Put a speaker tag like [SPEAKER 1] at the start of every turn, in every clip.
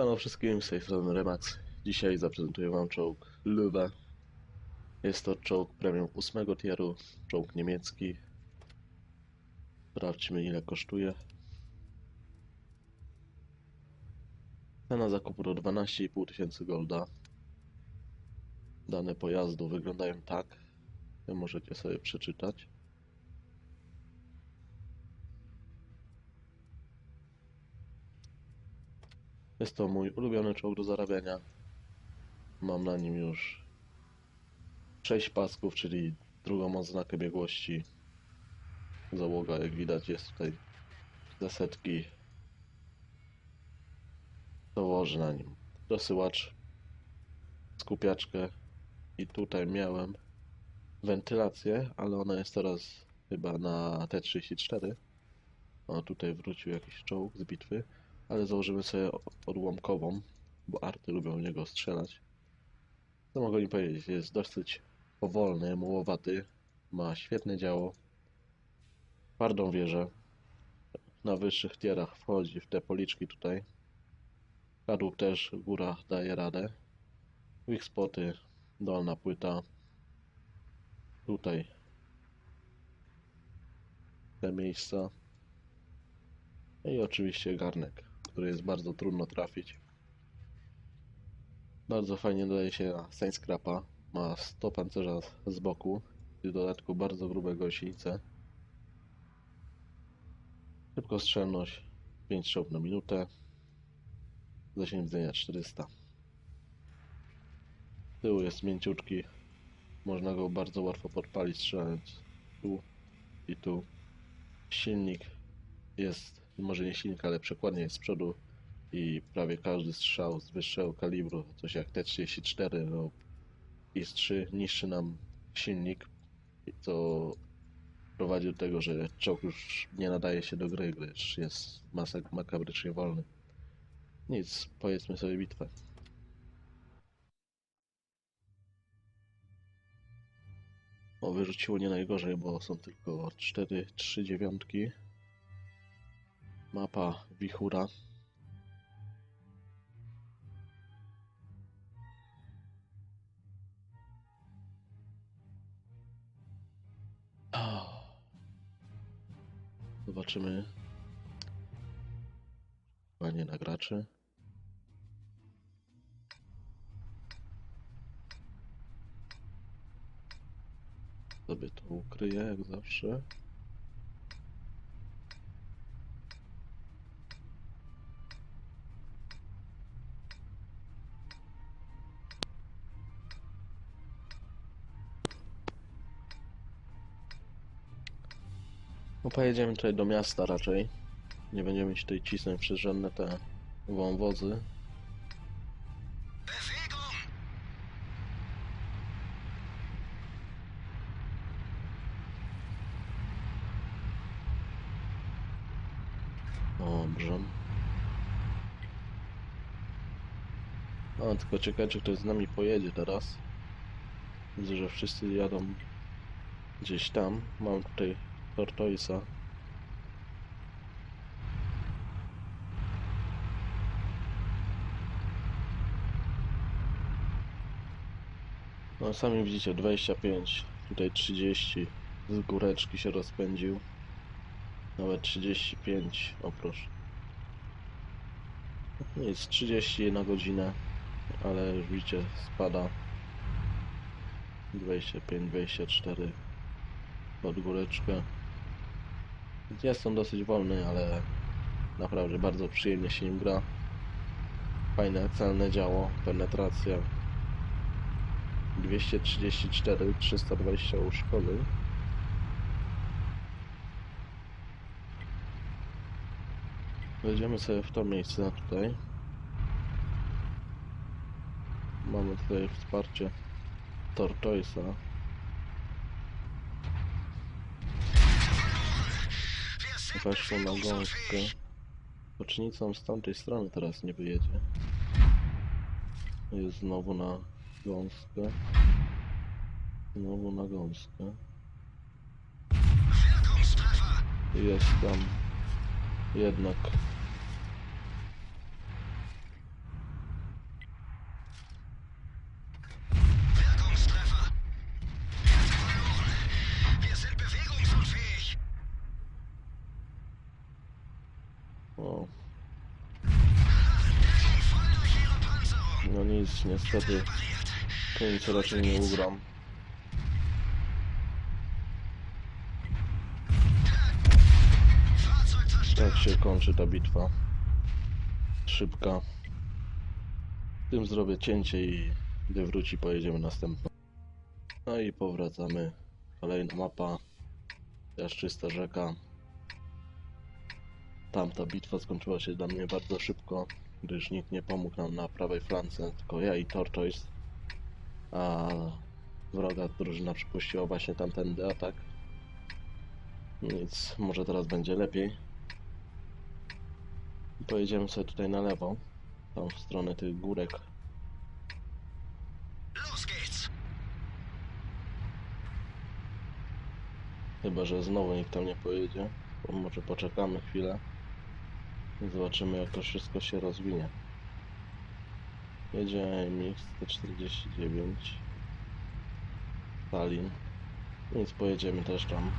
[SPEAKER 1] Siemano wszystkim, z tej strony Remax. Dzisiaj zaprezentuję Wam czołg Löwe. Jest to czołg premium 8 tieru, czołg niemiecki. Sprawdźmy ile kosztuje. Cena zakupu to 12,5 tysięcy golda. Dane pojazdu wyglądają tak. Możecie sobie przeczytać. Jest to mój ulubiony czołg do zarabiania. Mam na nim już 6 pasków, czyli drugą oznakę biegłości. Załoga, jak widać, jest tutaj za setki. Dołoży na nim dosyłacz, skupiaczkę i tutaj miałem wentylację, ale ona jest teraz chyba na T34. O, tutaj wrócił jakiś czołg z bitwy ale założymy sobie odłamkową, bo arty lubią w niego strzelać. Co mogę im powiedzieć? Jest dosyć powolny, mułowaty, ma świetne działo, twardą wieżę. Na wyższych tierach wchodzi w te policzki tutaj. Kadłub też w górach daje radę. Weak spoty, dolna płyta. Tutaj te miejsca. I oczywiście garnek który jest bardzo trudno trafić. Bardzo fajnie dodaje się Sainscrapa. Ma 100 pancerza z boku i w dodatku bardzo grube gąsienice. Szybkostrzelność 5 strzałów na minutę. Zasięg widzenia 400. Tył jest mięciutki. Można go bardzo łatwo podpalić strzelając tu i tu. Silnik jest może nie silnik, ale przekładnie jest z przodu i prawie każdy strzał z wyższego kalibru, coś jak T-34 lub IS-3 niszczy nam silnik, co prowadzi do tego, że czołg już nie nadaje się do gry, gdyż jest masak makabrycznie wolny. Nic, powiedzmy sobie bitwę. O, wyrzuciło nie najgorzej, bo są tylko 4-3 dziewiątki. Mapa wichura. Zobaczymy. Panie na graczy. Sobie to ukryję jak zawsze. No pojedziemy tutaj do miasta raczej. Nie będziemy się tutaj cisnąć przez żadne te wąwozy. Dobrze. A, tylko czekaj, czy ktoś z nami pojedzie teraz. Widzę, że wszyscy jadą gdzieś tam. Mam tutaj Tortoisa. No sami widzicie 25, tutaj 30 z góreczki się rozpędził. Nawet 35, o proszę. Nic, 30 na godzinę, ale już widzicie spada 25, 24 pod góreczkę. Jest on dosyć wolny, ale naprawdę bardzo przyjemnie się nim gra. Fajne, celne działo, penetracja. 234, 320 uszkody. Wejdziemy sobie w to miejsce tutaj. Mamy tutaj wsparcie Tortoisa. Weszło na gąskę. Bocznicą z tamtej strony teraz nie wyjedzie. Jest znowu na gąskę. Znowu na gąskę. Jest tam jednak No nic, niestety. Tu nic raczej nie ugram. Tak się kończy ta bitwa. Szybka. Tym zrobię cięcie i gdy wróci pojedziemy następną. No i powracamy. Kolejna mapa. Jaszczysta rzeka. Tamta bitwa skończyła się dla mnie bardzo szybko, gdyż nikt nie pomógł nam na prawej flance, tylko ja i Tortoise. A wroga drużyna przypuściła właśnie tamtędy atak. Nic, może teraz będzie lepiej. Pojedziemy sobie tutaj na lewo, tam w stronę tych górek. Chyba, że znowu nikt tam nie pojedzie. Bo może poczekamy chwilę zobaczymy jak to wszystko się rozwinie. Jedzie MX-149 Stalin. Więc pojedziemy też tam.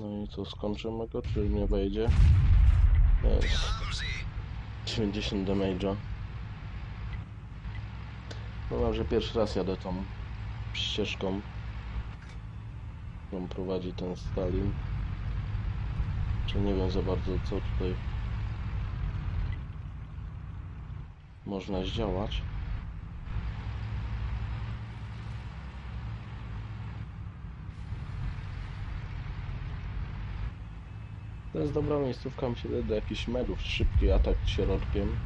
[SPEAKER 1] No i co, skończymy go, czy nie wejdzie? Jest.
[SPEAKER 2] haben sie!
[SPEAKER 1] 90 damage'a. No że pierwszy raz jadę tą ścieżką, którą prowadzi ten Stalin. Czy nie wiem za bardzo co tutaj można zdziałać. To jest dobra miejscówka, wydaje, do jakichś medów. Szybki atak środkiem.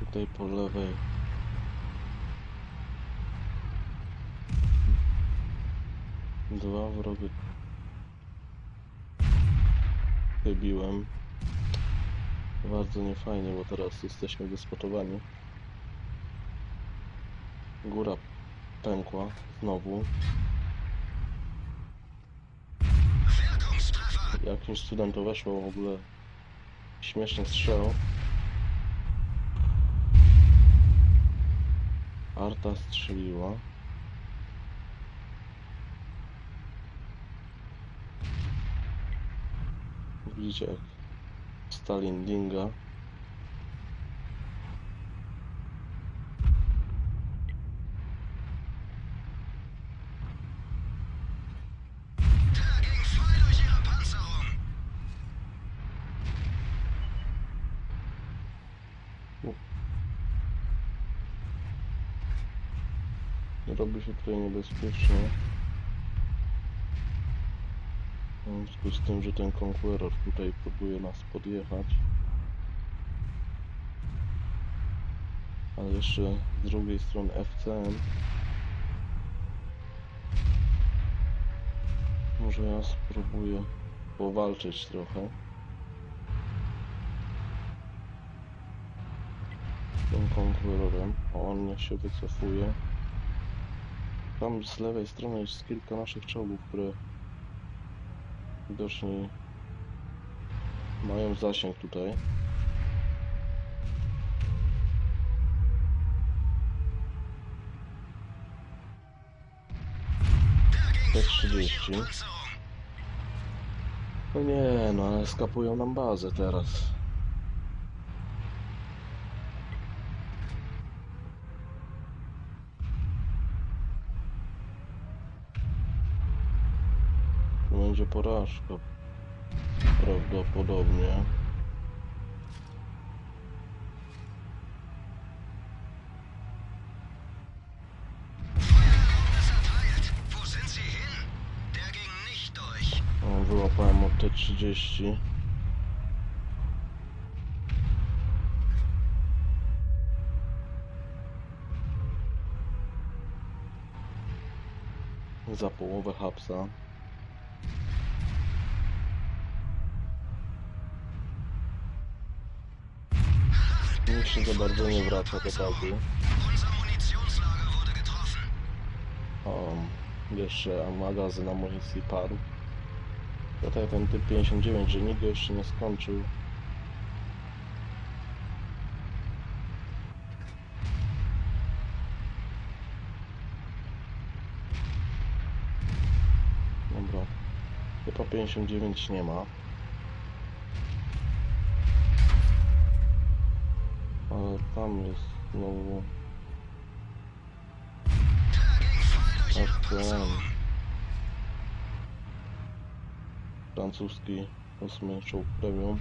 [SPEAKER 1] Tutaj po lewej. Dwa wrogie. Wybiłem. Bardzo niefajnie, bo teraz jesteśmy wyspotowani. Góra pękła znowu. Jakimś cudem to weszło w ogóle. Śmieszny strzał. Arta strzeliła. Widzicie jak Stalin dinga.
[SPEAKER 2] Der ging frei durch ihre Panzerung!
[SPEAKER 1] Robi się tutaj niebezpiecznie. W związku z tym, że ten Conqueror tutaj próbuje nas podjechać. Ale jeszcze z drugiej strony FCM. Może ja spróbuję powalczyć trochę. Tym Conquerorem. On się wycofuje. Tam z lewej strony jest kilka naszych czołgów, które widocznie mają zasięg tutaj.
[SPEAKER 2] Der ging
[SPEAKER 1] Te
[SPEAKER 2] voll durch
[SPEAKER 1] 30.
[SPEAKER 2] ihre Panzerung!
[SPEAKER 1] No nie, no ale skapują nam bazę teraz.
[SPEAKER 2] Nicht durch.
[SPEAKER 1] O, Wyłapałem od T30. Za połowę hapsa. Nikt się za bardzo nie wraca do bazy. O, jeszcze magazyn amunicji padł. Tutaj ten typ 59, że go jeszcze nie skończył. Dobra. Typa 59 nie ma. Tam jest znowu...
[SPEAKER 2] Panzerung.
[SPEAKER 1] francuski ósmy czołg premium.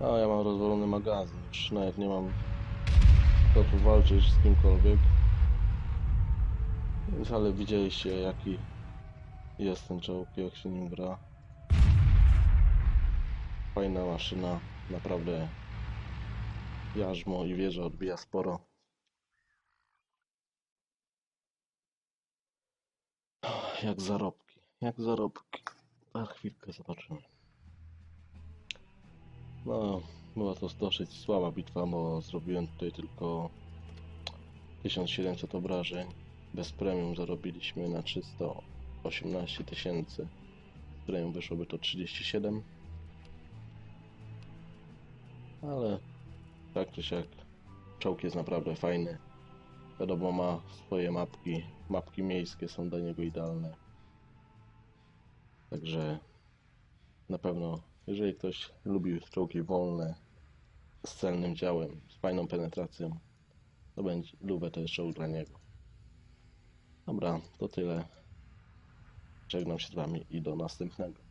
[SPEAKER 1] A ja mam rozwalony magazyn, już nawet nie mam co tu walczyć z kimkolwiek. Więc ale widzieliście jaki jest ten czołg, jak się nim gra. Fajna maszyna, naprawdę jarzmo i wieża odbija sporo. Jak zarobki, jak zarobki. Za chwilkę zobaczymy. No, była to dosyć słaba bitwa, bo zrobiłem tutaj tylko 1700 obrażeń. Bez premium zarobiliśmy na 318 tysięcy. Z premium wyszłoby to 37. Ale tak czy siak, czołg jest naprawdę fajny. Wiadomo, ma swoje mapki. Mapki miejskie są dla niego idealne. Także na pewno, jeżeli ktoś lubi czołgi wolne, z celnym działem, z fajną penetracją, to będzie Luwe to jest czołg dla niego. Dobra, to tyle. Żegnam się z Wami i do następnego.